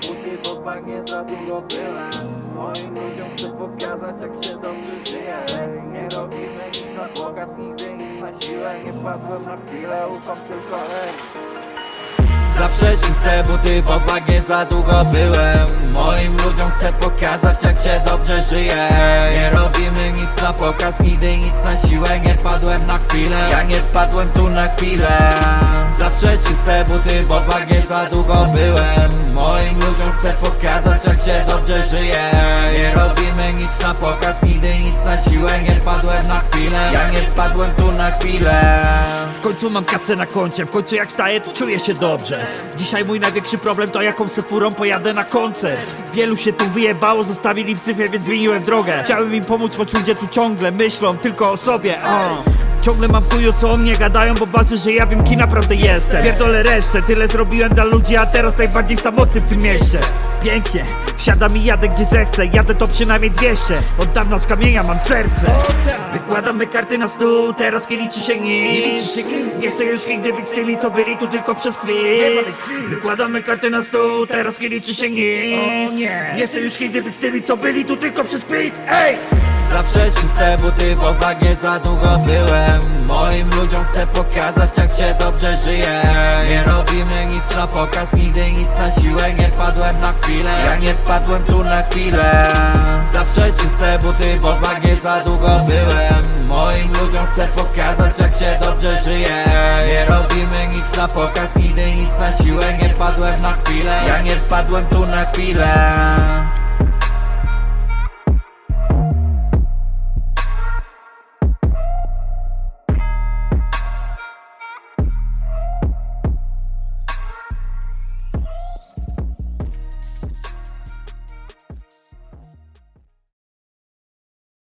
tej poważnie za długo byłem Moim ludziom chcę pokazać jak się dobrze żyje. Nie robimy nic na pokaz, nigdy nic na siłę. Nie wpadłem na chwilę, ufam tylko ej. Zawsze czyste buty, bo w bagnie za długo byłem. Moim ludziom chcę pokazać jak się dobrze żyje. Nie robimy nic na pokaz, nigdy nic na siłę. Nie wpadłem na chwilę, ja nie wpadłem tu na chwilę. Zawsze czyste buty, bo w bagnie za długo byłem żyje. Nie robimy nic na pokaz, nigdy nic na siłę. Nie wpadłem na chwilę, ja nie wpadłem tu na chwilę. W końcu mam kasę na koncie, w końcu jak wstaję to czuję się dobrze. Dzisiaj mój największy problem to jaką se furą pojadę na koncert. Wielu się tu wyjebało, zostawili w syfie, więc zmieniłem drogę. Chciałem im pomóc, choć ludzie tu ciągle myślą tylko o sobie. Ciągle mam w chuju co o mnie gadają, bo ważne, że ja wiem kim naprawdę jestem. Pierdolę resztę, tyle zrobiłem dla ludzi, a teraz najbardziej samotny w tym mieście. Pięknie, wsiadam i jadę gdzie zechcę, jadę to przynajmniej 200 Od dawna z kamienia mam serce. Wykładamy karty na stół, teraz nie liczy się nic. Nie chcę już nigdy być z tymi, co byli tu tylko przez chwilę. Wykładamy karty na stół, teraz nie liczy się nic. Nie. Chcę już nigdy być z tymi, co byli tu tylko przez kwit Ej! Zawsze czyste buty, bo w bagnie za długo byłem. Moim ludziom chcę pokazać jak się dobrze żyje. Nie robimy nic na pokaz, nigdy nic na siłę. Nie wpadłem na chwilę, ja nie wpadłem tu na chwilę. Zawsze czyste buty, bo w bagnie za długo byłem. Moim ludziom chcę pokazać jak się dobrze żyje. Nie robimy nic na pokaz, nigdy nic na siłę. Nie wpadłem na chwilę, ja nie wpadłem tu na chwilę